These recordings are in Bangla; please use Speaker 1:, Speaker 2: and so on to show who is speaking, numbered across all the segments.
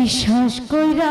Speaker 1: বিশ্বাস কইরা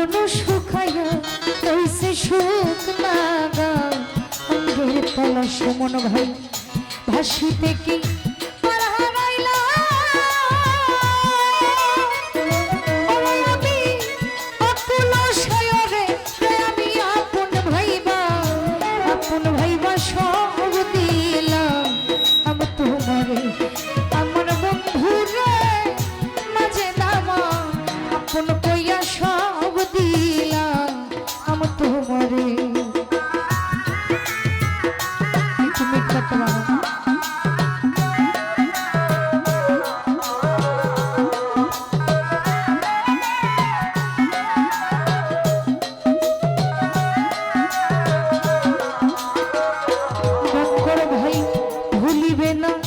Speaker 1: মন শুকায়া কইছে সুখ না গা অঙ্গের তলা সুমন ভাই ভাসিতে কি হবে না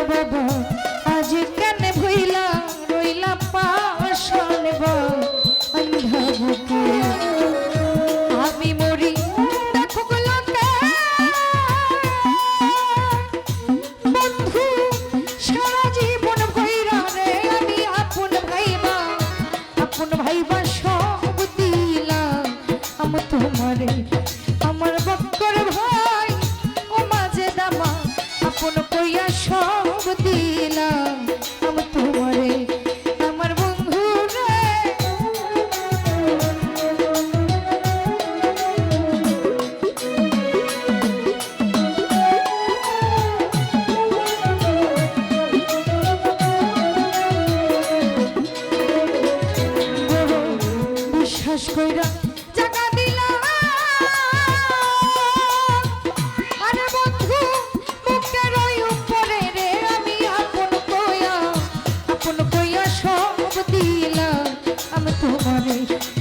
Speaker 1: বধু রে